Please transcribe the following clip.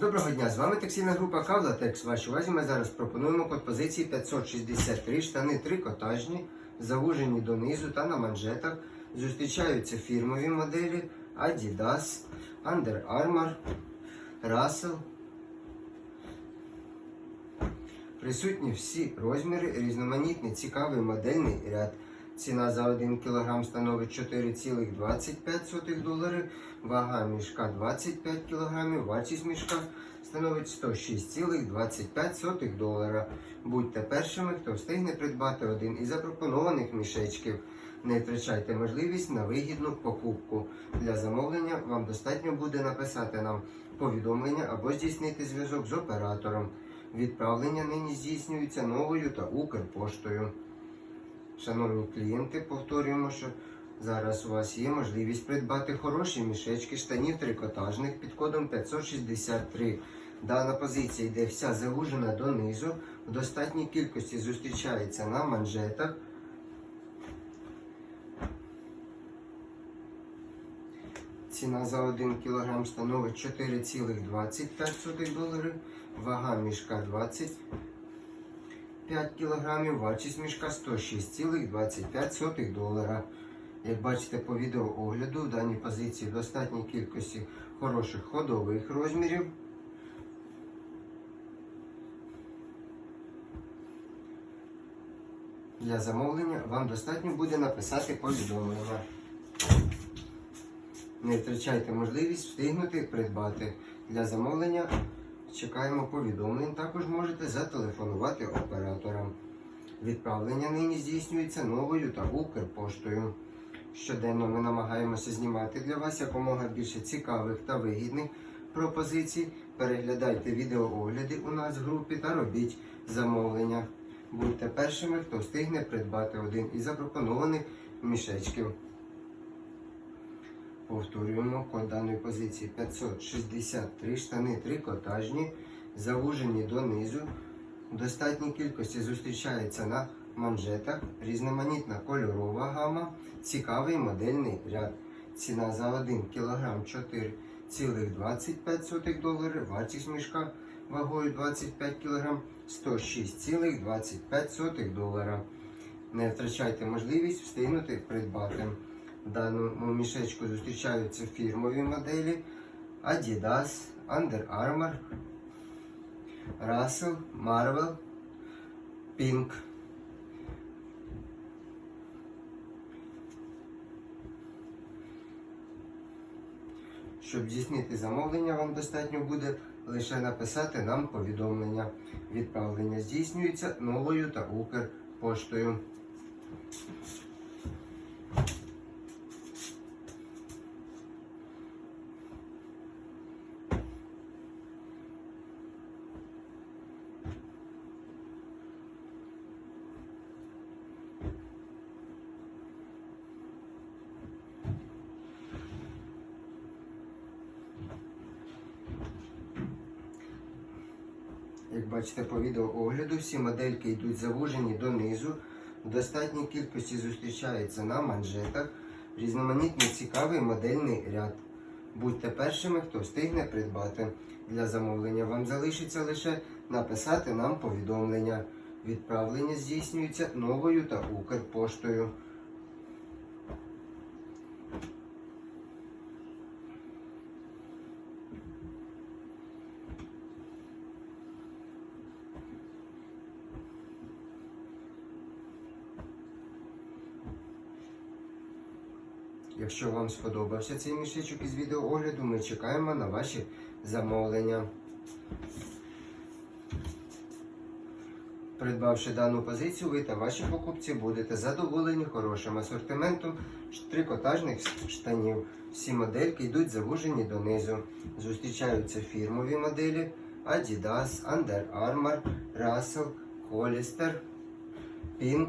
Доброго дня, з вами текстильна група Кавлатекс. Вашій увазі ми зараз пропонуємо код позиції 563, штани трикотажні, завужені донизу та на манжетах. Зустрічаються фірмові моделі Adidas, Under Armour, Russell. Присутні всі розміри, різноманітний, цікавий модельний ряд. Ціна за 1 кг становить 4,25 долари, вага мішка 25 кг, вартість мішка становить 106,25 долара. Будьте першими, хто встигне придбати один із запропонованих мішечків. Не втрачайте можливість на вигідну покупку. Для замовлення вам достатньо буде написати нам повідомлення або здійснити зв'язок з оператором. Відправлення нині здійснюється новою та Укрпоштою. Шановні клієнти, повторюємо, що зараз у вас є можливість придбати хороші мішечки штанів трикотажних під кодом 563. Дана позиція йде вся загужена донизу, в достатній кількості зустрічається на манжетах. Ціна за 1 кг становить 4,25 долари, вага мішка 20 5 кг, вартість мішка 106,25 долара. Як бачите по відеоогляду, в даній позиції достатній кількості хороших ходових розмірів. Для замовлення вам достатньо буде написати повідомлення. Не втрачайте можливість встигнути придбати. Для замовлення чекаємо повідомлень. Також можете зателефонувати операторам. Відправлення нині здійснюється новою та Укрпоштою. Щоденно ми намагаємося знімати для вас якомога більше цікавих та вигідних пропозицій. Переглядайте відеоогляди у нас в групі та робіть замовлення. Будьте першими, хто встигне придбати один із запропонованих мішечків. Повторюємо код даної позиції 563 штани трикотажні, завужені донизу. В достатній кількості зустрічається на манжетах, різноманітна кольорова гама, цікавий модельний ряд. Ціна за 1 кг 4,25 долари, вартість мішка вагою 25 кг 106,25 долара. Не втрачайте можливість встигнути придбати. В даному мішечку зустрічаються фірмові моделі Adidas, Under Armour, Russell, Marvel, Pink. Щоб здійснити замовлення, вам достатньо буде лише написати нам повідомлення. Відправлення здійснюється новою та Укрпоштою. Як бачите по відеоогляду, всі модельки йдуть завужені донизу. В достатній кількості зустрічаються на манжетах. Різноманітний цікавий модельний ряд. Будьте першими, хто встигне придбати. Для замовлення вам залишиться лише написати нам повідомлення. Відправлення здійснюється новою та Укрпоштою. Якщо вам сподобався цей мішечок із відеоогляду, ми чекаємо на ваші замовлення. Придбавши дану позицію, ви та ваші покупці будете задоволені хорошим асортиментом трикотажних штанів. Всі модельки йдуть завужені донизу. Зустрічаються фірмові моделі Adidas, Under Armour, Russell, Hollister, Pink.